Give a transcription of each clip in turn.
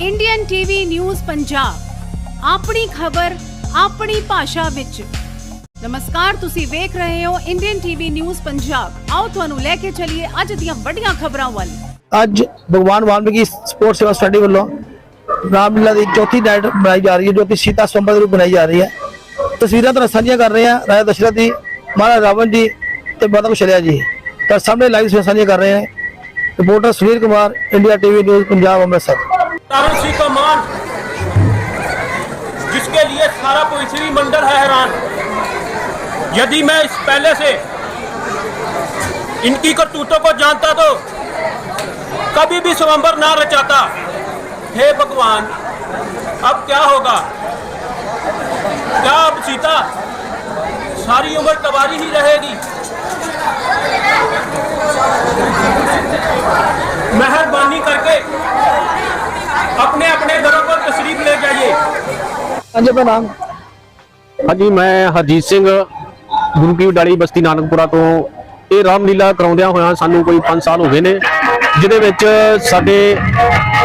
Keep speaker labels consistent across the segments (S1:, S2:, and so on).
S1: Indian TV news Punjab ਆਪਣੀ ਖਬਰ, ਆਪਣੀ ਭਾਸ਼ਾ ਵਿੱਚ। ਨਮਸਕਾਰ, ਤੁਸੀਂ ਵੇਖ ਰਹੇ ਹੋ ਇੰਡੀਅਨ ਟੀਵੀ ਨਿਊਜ਼ ਪੰਜਾਬ ਆਓ ਤੁਹਾਨੂੰ ਲੈ ਕੇ ਚੱਲੀਏ ਅੱਜ ਦੀਆਂ ਵੱਡੀਆਂ ਖਬਰਾਂ ਵੱਲ।
S2: ਅੱਜ ਭਗਵਾਨ ਵਾਲਮੀਕੀ ਸਪੋਰਟ ਸੇਵਾ ਸਟੱਡੀ ਵੱਲੋਂ ਰਾਮਲੀਲਾ ਦੀ ਚੌਥੀ ਨਾਈਟ ਬਣਾਈ ਜਾ ਰਹੀ ਹੈ, ਜੋ ਕਿ ਸੀਤਾ ਸਵੰਬਰ ਰੂਪ ਮਨਾਈ ਜਾ ਰਹੀ ਹੈ। ਤਸਵੀਰਾਂ ਤਾਂ ਸਾਂਝੀਆਂ ਕਰ ਰਹੇ ਹਾਂ, ਰਾਜਾ ਦਸ਼ਰਥ ਜੀ, ਮਹਾਰਾਜ ਰਾਵਣ ਜੀ ਤੇ ਮਾਤਾ ਕੁਸ਼ਲਿਆ ਜੀ। ਤਾਂ ਸਾਹਮਣੇ ਲਾਈਵ ਸਾਂਝੀਆਂ ਕਰ ਰਹੇ ਹਾਂ, reporter Sunil Kumar India TV news Punjab, Amritsar.
S3: Taran Singh का मान जिसके लिए सारा पुलिसरी मंडल है हैरान। यदि मैं इस पहले से इनकी करतूतों को जानता तो कभी भी स्वयंवर ना रचाता। हे भगवान, अब क्या होगा? क्या अब सीता सारी उम्र तबारी ही रहेगी? मेहरबानी करके अपने अपने घरों पर तशरीफ ले जाइए
S2: ਹਾਂਜੀ ਆਪਣਾ ਨਾਮ
S4: ਹਾਂਜੀ ਮੈਂ ਹਰਜੀਤ ਸਿੰਘ ਗੁਰੂ ਕੀ ਉਡਾਲੀ ਬਸਤੀ ਨਾਨਕਪੁਰਾ ਤੋਂ ਇਹ ਰਾਮਲੀਲਾ ਕਰਾਉਂਦਿਆਂ ਹੋਇਆਂ ਸਾਨੂੰ ਕੋਈ 5 ਸਾਲ ਹੋ ਗਏ ਨੇ ਜਿਹਦੇ ਵਿੱਚ ਸਾਡੇ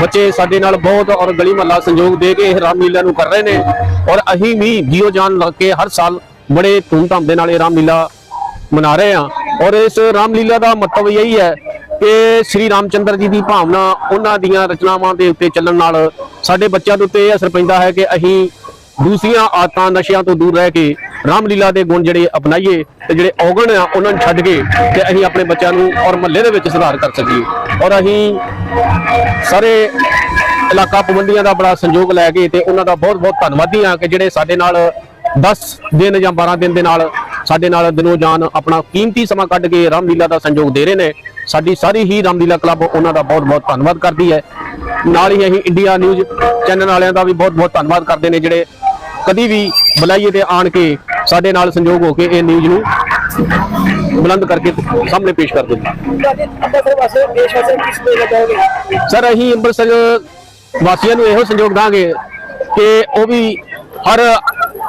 S4: ਬੱਚੇ ਸਾਡੇ ਨਾਲ ਬਹੁਤ ਔਰ ਗਲੀ ਮਹੱਲਾ ਸੰਯੋਗ ਦੇ ਕੇ ਇਹ ਰਾਮਲੀਲਾ ਨੂੰ ਕਰ ਰਹੇ ਨੇ ਔਰ ਅਸੀਂ ਵੀ ਜੀਓ ਜਾਨ ਲਾ ਕੇ ਹਰ ਸਾਲ ਬੜੇ ਧੂਮਧਾਮ ਦੇ ਨਾਲ ਇਹ ਰਾਮਲੀਲਾ ਮਨਾ ਰਹੇ ਹਾਂ ਔਰ ਇਸ ਰਾਮਲੀਲਾ ਦਾ ਮਤਲਬ ਇਹੀ ਹੈ ਕਿ ਸ੍ਰੀ ਰਾਮਚੰਦਰ ਜੀ ਦੀ ਭਾਵਨਾ ਉਹਨਾਂ ਦੀਆਂ ਰਚਨਾਵਾਂ ਦੇ ਉੱਤੇ ਚੱਲਣ ਨਾਲ ਸਾਡੇ ਬੱਚਿਆਂ ਦੇ ਉੱਤੇ ਇਹ ਅਸਰ ਪੈਂਦਾ ਹੈ ਕਿ ਅਸੀਂ ਦੂਸਰੀਆਂ ਆਦਤਾਂ, ਨਸ਼ਿਆਂ ਤੋਂ ਦੂਰ ਰਹਿ ਕੇ ਰਾਮਲੀਲਾ ਦੇ ਗੁਣ ਜਿਹੜੇ ਅਪਣਾਈਏ ਤੇ ਜਿਹੜੇ ਔਗਣ ਆ, ਉਹਨਾਂ ਨੂੰ ਛੱਡ ਕੇ ਤੇ ਅਸੀਂ ਆਪਣੇ ਬੱਚਿਆਂ ਨੂੰ ਔਰ ਮਹੱਲੇ ਦੇ ਵਿੱਚ ਸੁਧਾਰ ਕਰ ਸਕੀਏ। ਔਰ ਅਸੀਂ ਸਾਰੇ ਇਲਾਕਾ ਪਾਬੰਦੀਆਂ ਦਾ ਬੜਾ ਸੰਯੋਗ ਲੈ ਕੇ ਤੇ ਉਹਨਾਂ ਦਾ ਬਹੁਤ ਬਹੁਤ ਧੰਨਵਾਦੀ ਆ ਕਿ ਜਿਹੜੇ ਸਾਡੇ ਨਾਲ 10 ਦਿਨ ਜਾਂ 12 ਦਿਨ ਦੇ ਨਾਲ ਸਾਡੇ ਨਾਲ ਦਿਨੋ ਜਾਨ ਆਪਣਾ ਕੀਮਤੀ ਸਮਾਂ ਕੱਢ ਕੇ ਰਾਮਲੀਲਾ ਦਾ ਸੰਯੋਗ ਦੇ ਰਹੇ ਨੇ। ਸਾਡੀ ਸਾਰੀ ਹੀ ਰਾਮਲੀਲਾ ਕਲੱਬ ਉਹਨਾਂ ਦਾ ਬਹੁਤ ਬਹੁਤ ਧੰਨਵਾਦ ਕਰਦੀ ਹੈ। ਨਾਲ ਹੀ ਅਸੀਂ ਇੰਡੀਆ ਨਿਊਜ਼ ਚੈਨਲ ਵਾਲਿਆਂ ਦਾ ਵੀ ਬਹੁਤ ਬਹੁਤ ਧੰਨਵਾਦ ਕਰਦੇ ਨੇ, ਜਿਹੜੇ ਕਦੀ ਵੀ ਬੁਲਾਈਏ ਤੇ ਆਣ ਕੇ ਸਾਡੇ ਨਾਲ ਸੰਯੋਗ ਹੋ ਕੇ ਇਹ ਨਿਊਜ਼ ਨੂੰ ਬੁਲੰਦ ਕਰਕੇ ਸਾਹਮਣੇ ਪੇਸ਼ ਕਰ ਦਿੰਦੇ ਸਰ, ਅਸੀਂ ਅੰਮ੍ਰਿਤਸਰ ਵਾਸੀਆਂ ਨੂੰ ਇਹੋ ਸੰਯੋਗ ਦਾਂਗੇ ਕਿ ਉਹ ਵੀ ਹਰ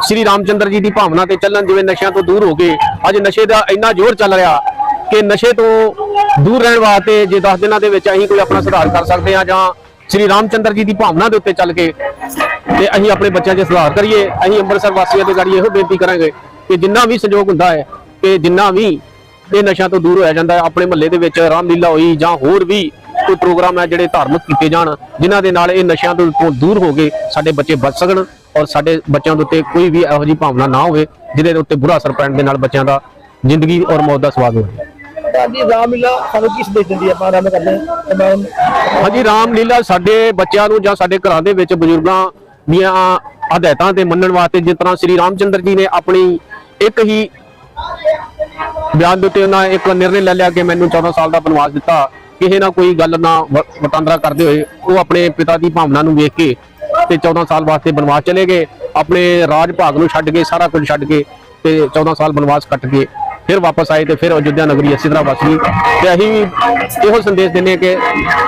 S4: ਸ੍ਰੀ ਰਾਮਚੰਦਰ ਜੀ ਦੀ ਭਾਵਨਾ ਤੇ ਚੱਲਣ ਜਿਵੇਂ ਨਸ਼ਿਆਂ ਤੋਂ ਦੂਰ ਹੋ ਕੇ ਅੱਜ ਨਸ਼ੇ ਦਾ ਇੰਨਾ ਜ਼ੋਰ ਚੱਲ ਰਿਹਾ ਕਿ ਨਸ਼ੇ ਤੋਂ ਦੂਰ ਰਹਿਣ ਵਾਸਤੇ ਜੇ 10 ਦਿਨਾਂ ਦੇ ਵਿੱਚ ਅਸੀਂ ਕੋਈ ਆਪਣਾ ਸੁਧਾਰ ਕਰ ਸਕਦੇ ਹਾਂ ਜਾਂ ਸ੍ਰੀ ਰਾਮਚੰਦਰ ਜੀ ਦੀ ਭਾਵਨਾ ਦੇ ਉੱਤੇ ਚੱਲ ਕੇ ਤੇ ਅਸੀਂ ਆਪਣੇ ਬੱਚਿਆਂ 'ਚ ਸੁਧਾਰ ਕਰੀਏ, ਅਸੀਂ ਅੰਮ੍ਰਿਤਸਰ ਵਾਸੀਆਂ ਦੇ ਗਾੜੀ ਇਹੋ ਬੇਨਤੀ ਕਰਾਂਗੇ ਕਿ ਜਿੰਨਾ ਵੀ ਸਹਿਯੋਗ ਹੁੰਦਾ ਹੈ ਕਿ ਜਿੰਨਾ ਵੀ ਇਹ ਨਸ਼ਿਆਂ ਤੋਂ ਦੂਰ ਹੋਇਆ ਜਾਂਦਾ ਹੈ, ਆਪਣੇ ਮਹੱਲੇ ਦੇ ਵਿੱਚ ਰਾਮਲੀਲਾ ਹੋਈ ਜਾਂ ਹੋਰ ਵੀ ਕੋਈ ਪ੍ਰੋਗਰਾਮ ਹੈ ਜਿਹੜੇ ਧਾਰਮਿਕ ਕੀਤੇ ਜਾਣ, ਜਿਨ੍ਹਾਂ ਦੇ ਨਾਲ ਇਹ ਨਸ਼ਿਆਂ ਤੋਂ ਦੂਰ ਹੋ ਕੇ ਸਾਡੇ ਬੱਚੇ ਬਚ ਸਕਣ। ਔਰ ਸਾਡੇ ਬੱਚਿਆਂ ਦੇ ਉੱਤੇ ਕੋਈ ਵੀ ਇਹੋ ਜਿਹੀ ਭਾਵਨਾ ਨਾ ਹੋਵੇ ਜਿਹਦੇ ਉੱਤੇ ਬੁਰਾ ਅਸਰ ਪੈਣ ਦੇ ਨਾਲ ਬੱਚਿਆਂ ਦਾ ਜ਼ਿੰਦਗੀ ਔਰ ਮੌਤ ਦਾ ਸਵਾਦ ਹੋਵੇ।
S2: ਰਾਮਲੀਲਾ ਸਾਨੂੰ ਦਿੰਦੀ ਹੈ ਆਪਾਂ ਕਰਦੇ
S4: ਹਾਂਜੀ ਰਾਮਲੀਲਾ ਸਾਡੇ ਬੱਚਿਆਂ ਨੂੰ ਜਾਂ ਸਾਡੇ ਘਰਾਂ ਦੇ ਵਿੱਚ ਬਜ਼ੁਰਗਾਂ ਦੀਆਂ ਹਦਾਇਤਾਂ ਤੇ ਮੰਨਣ ਵਾਸਤੇ ਜਿਸ ਤਰ੍ਹਾਂ ਸ੍ਰੀ ਰਾਮਚੰਦਰ ਜੀ ਨੇ ਆਪਣੀ ਇੱਕ ਹੀ ਬਿਆਨ ਦੇ ਉੱਤੇ ਉਹਨਾਂ ਇੱਕ ਨਿਰਣੇ ਲੈ ਲਿਆ ਕਿ ਮੈਨੂੰ 14 ਸਾਲ ਦਾ ਬਨਵਾਸ ਦਿੱਤਾ ਕਿਸੇ ਨਾ ਕੋਈ ਗੱਲ ਨਾ ਵਟਾਂਦਰਾ ਕਰਦੇ ਹੋਏ ਉਹ ਆਪਣੇ ਪਿਤਾ ਦੀ ਭਾਵਨਾ ਨੂੰ ਵੇਖ ਕੇ ਤੇ 14 ਸਾਲ ਵਾਸਤੇ ਬਨਵਾਸ ਚਲੇ ਗਏ, ਆਪਣੇ ਰਾਜ ਭਾਗ ਨੂੰ ਛੱਡ ਕੇ ਸਾਰਾ ਕੁਝ ਛੱਡ ਕੇ ਤੇ 14 ਸਾਲ ਬਨਵਾਸ ਕੱਟ ਕੇ ਫਿਰ ਵਾਪਸ ਆਏ ਤੇ ਫਿਰ ਅਯੁੱਧਿਆ ਨਗਰੀ ਇਸੇ ਤਰ੍ਹਾਂ ਵਸ। ਗਈ ਤੇ ਅਸੀਂ ਵੀ ਇਹੋ ਸੰਦੇਸ਼ ਦਿੰਦੇ ਹਾਂ ਕਿ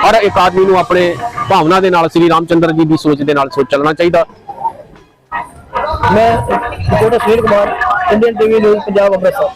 S4: ਹਰ ਇੱਕ ਆਦਮੀ ਨੂੰ ਆਪਣੇ ਭਾਵਨਾ ਦੇ ਨਾਲ ਸ੍ਰੀ ਰਾਮਚੰਦਰ ਜੀ ਦੀ ਸੋਚ ਦੇ ਨਾਲ ਸੋਚ ਚੱਲਣਾ ਚਾਹੀਦਾ।
S2: ਮੈਂ
S5: reporter Sunil Kumar, Indian TV news, Punjab Amritsar.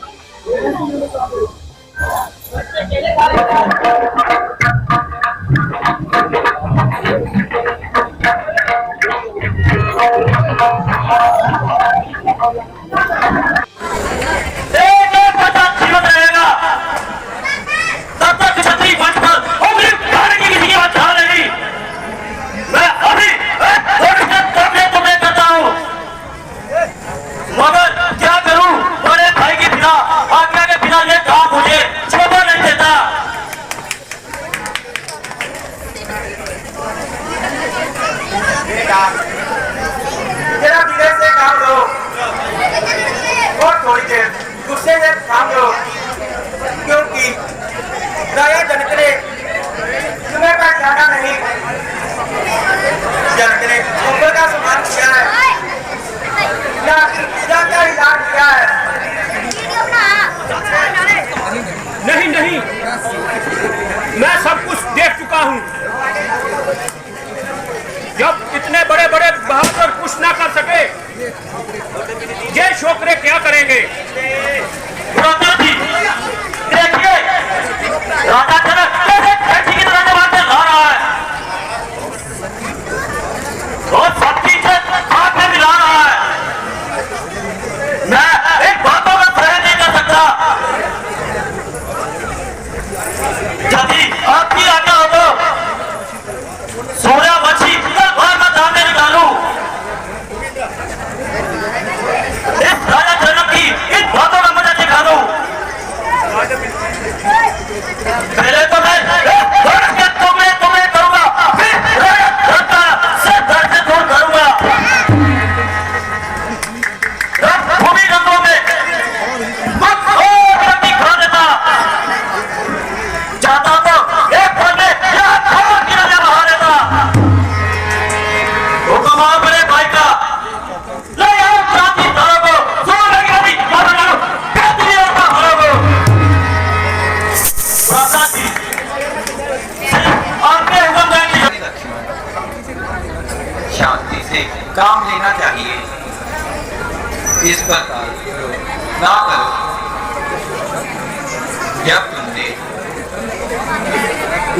S5: तुमने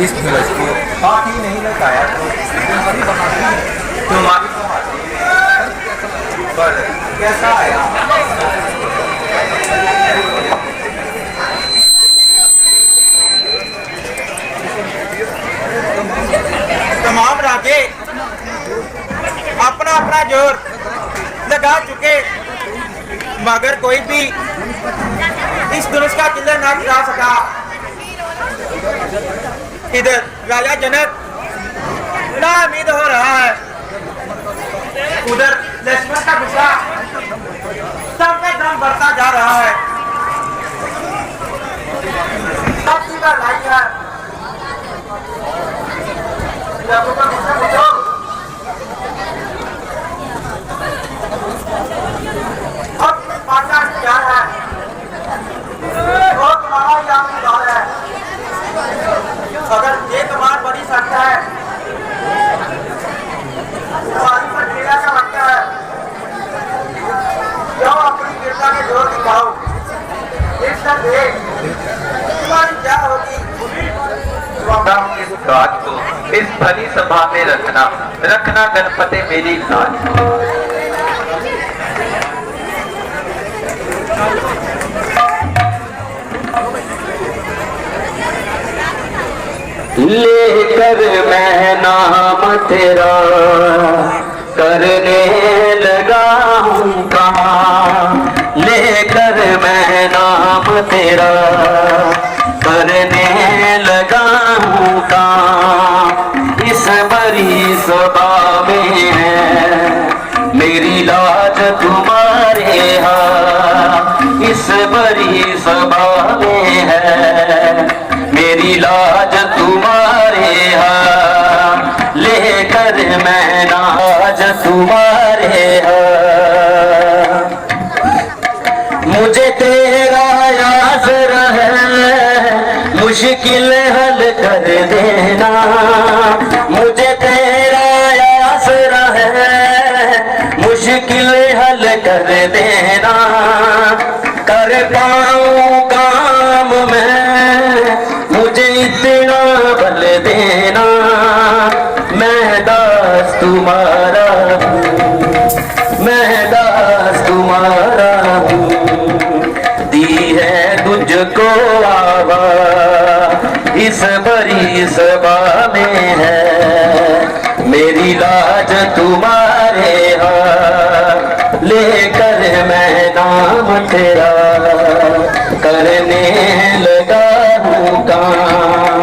S5: इस ध्वज को हाथ नहीं लगाया तो तुम्हारी पर कैसा आया?
S6: तमाम राजे अपना अपना ज़ोर लगा चुके मगर कोई भी इस धनुष का किला ना गिरा सका इधर राजा जनक ना उम्मीद हो रहा है उधर लक्ष्मण का गुस्सा सबका दम बढ़ता जा रहा है सब चीज का लाई है अपनी वीरता के ज़ोर दिखाओ क्या होगी?
S5: इस को इस भली सभा में रखना। रखना गणपति मेरी लेकर मैं नाम तेरा करने तेरा करने लगा हूँ का इस बड़ी सभा में है। मेरी लाज तुम्हारे हाथ। इस बड़ी सभा में है। मेरी लाज तुम्हारे हाथ। लेकर मैं नाज तुम्हारे हाथ। मुश्किल हल कर देना। मुझे तेरा आसर है, मुश्किल हल कर देना। कर पाऊँ काम मैं, मुझे इतना बल देना। मैं दास तुम्हारा मैं दास तुम्हारा दी है तुझको इस बड़ी सभा में है मेरी लाज तुम्हारे हाथ लेकर मैं नाम तेरा करने लगा हूँ काम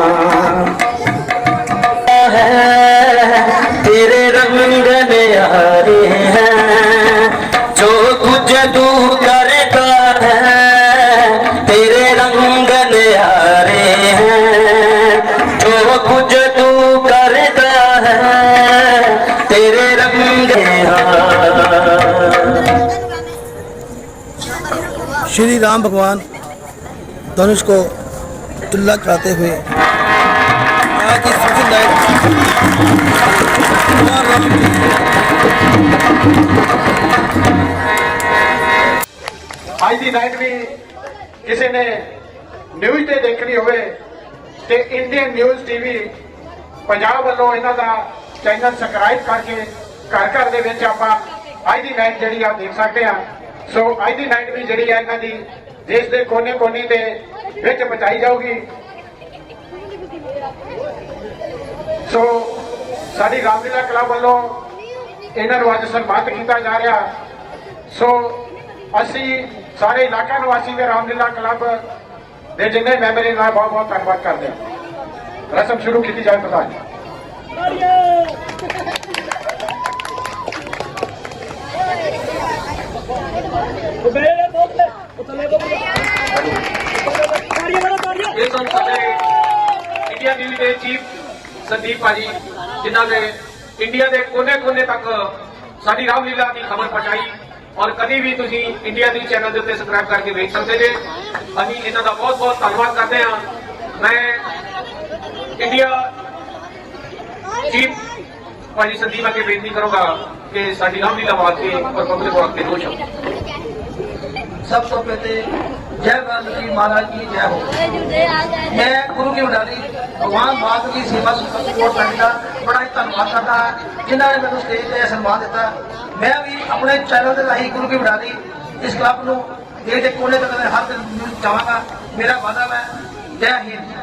S2: श्री राम भगवान धनुष को तुल्ला चढ़ाते हुए कहा कि सबसे लायक भगवान राम जी
S7: ਅੱਜ ਦੀ ਨਾਈਟ ਵੀ ਕਿਸੇ ਨੇ ਨਿਊਜ਼ ਤੇ ਦੇਖਣੀ ਹੋਵੇ ਤੇ ਇੰਡੀਅਨ ਨਿਊਜ਼ ਟੀਵੀ ਪੰਜਾਬ ਵੱਲੋਂ ਇਹਨਾਂ ਦਾ ਚੈਨਲ ਸਬਸਕ੍ਰਾਈਬ ਕਰਕੇ ਘਰ ਘਰ ਦੇ ਵਿੱਚ ਆਪਾਂ ਅੱਜ ਦੀ ਨਾਈਟ ਜਿਹੜੀ ਆ ਦੇਖ ਸਕਦੇ ਆ ਸੋ ਅੱਜ ਦੀ ਨਾਈਟ ਵੀ ਜਿਹੜੀ ਹੈ ਇਹਨਾਂ ਦੀ ਦੇਸ਼ ਦੇ ਕੋਨੇ-ਕੋਨੇ ਦੇ ਵਿੱਚ ਪਹੁੰਚਾਈ ਜਾਊਗੀ। ਸੋ ਸਾਡੀ ਰਾਮਲੀਲਾ ਕਲੱਬ ਵੱਲੋਂ ਇਹਨਾਂ ਨੂੰ ਅੱਜ ਸਨਮਾਨਿਤ ਕੀਤਾ ਜਾ ਰਿਹਾ। ਸੋ ਅਸੀਂ ਸਾਰੇ ਇਲਾਕਾ ਨਿਵਾਸੀ ਦੇ ਰਾਮਲੀਲਾ ਕਲੱਬ ਦੇ ਜਿੰਨੇ ਮੈਂਬਰ ਇਹਨਾਂ ਦਾ ਬਹੁਤ ਬਹੁਤ ਧੰਨਵਾਦ ਕਰਦੇ ਹਾਂ। ਰਸਮ ਸ਼ੁਰੂ ਕੀਤੀ ਜਾਏ ਪ੍ਰਧਾਨ ਜੀ
S4: ਇਹ ਸਨ ਸਾਡੇ ਇੰਡੀਆ ਨਿਊਜ਼ ਦੇ ਚੀਫ ਸੰਦੀਪ ਭਾਜੀ ਜਿਨ੍ਹਾਂ ਨੇ ਇੰਡੀਆ ਦੇ ਕੋਨੇ-ਕੋਨੇ ਤੱਕ ਸਾਡੀ ਰਾਮਲੀਲਾ ਦੀ ਖਬਰ ਪਹੁੰਚਾਈ ਔਰ ਕਦੀ ਵੀ ਤੁਸੀਂ ਇੰਡੀਆ ਨਿਊਜ਼ ਚੈਨਲ ਦੇ ਉੱਤੇ ਸਬਸਕ੍ਰਾਈਬ ਕਰਕੇ ਵੇਖ ਸਕਦੇ ਜੇ। ਅਸੀਂ ਇਹਨਾਂ ਦਾ ਬਹੁਤ-ਬਹੁਤ ਧੰਨਵਾਦ ਕਰਦੇ ਹਾਂ। ਮੈਂ ਇੰਡੀਆ ਚੀਫ
S8: ਭਾਜੀ ਸੰਦੀਪ ਅੱਗੇ ਬੇਨਤੀ ਕਰੂੰਗਾ ਕਿ ਸਾਡੀ ਰਾਮਲੀਲਾ ਵਾਸਤੇ ਔਰ ਪਬਲਿਕ ਵਾਸਤੇ ਦੋ ਸ਼ਬਦ
S2: ਸਭ ਤੋਂ ਪਹਿਲੇ ਜੈ ਵਾਲਮੀਕੀ ਮਹਾਰਾਜ ਕੀ ਜੈ ਹੋ। ਮੈਂ ਗੁਰੂ ਕੀ ਉਡਾਰੀ ਭਗਵਾਨ ਵਾਲਮੀਕੀ ਦੀ ਸੇਵਾ ਸਪੋਰਟ ਕਰਨ ਦਾ ਬੜਾ ਹੀ ਧੰਨਵਾਦ ਕਰਦਾ ਹਾਂ ਜਿਨ੍ਹਾਂ ਨੇ ਮੈਨੂੰ ਸਟੇਜ ਤੇ ਸਨਮਾਨ ਦਿੱਤਾ। ਮੈਂ ਵੀ ਆਪਣੇ ਚੈਨਲ ਦੇ ਰਾਹੀਂ ਗੁਰੂ ਕੀ ਉਡਾਰੀ ਇਸ ਕਲੱਬ ਨੂੰ ਦੇਸ਼ ਦੇ ਕੋਨੇ ਤੱਕ ਦੇ ਹਰ ਦਿਨ ਚਾਹਾਂਗਾ। ਮੇਰਾ ਵਾਅਦਾ ਹੈ ਜੈ ਹਿੰਦ।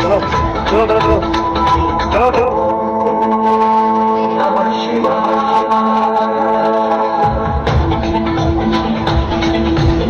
S9: ਚਲੋ ਚਲੋ ਚਲੋ